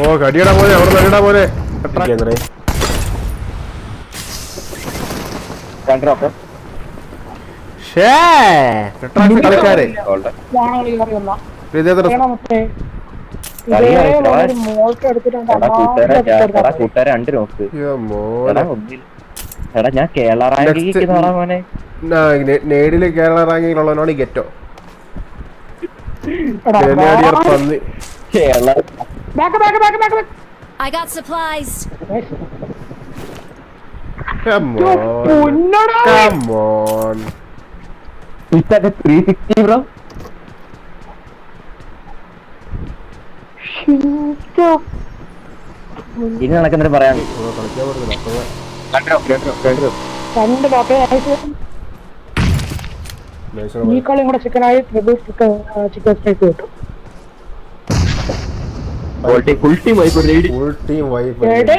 ഓ കടിയടാ പോലെ അവിടെ കടിയടാ പോലെ കളിക്കാരെ കേരള മോനെ നേടിൽ കേരള റാങ്കിങ്ങിലുള്ളവനാണ് ഗെറ്റോ Kerala back, back, back, back, back. I got supplies. Come യ്യോ, on. പൊന്നടാ. Come on. Three sixty bro യ്യോ, ഇനി നടക്കുന്നൊരു പറയാൻ രണ്ട് ബാക്കി നൈസ് ഈ കളിയും കൂടെ ചിക്കനായി ട്രിപ്പിൾ ചിക്കൻ ചിക്കൻ സ്ട്രൈക്ക് കിട്ടും ವೋಲ್ಟಿ ಉಲ್ಟಿ ವೈಬ್ ರೆಡಿ ಉಲ್ಟಿ ವೈಬ್ ರೆಡಿ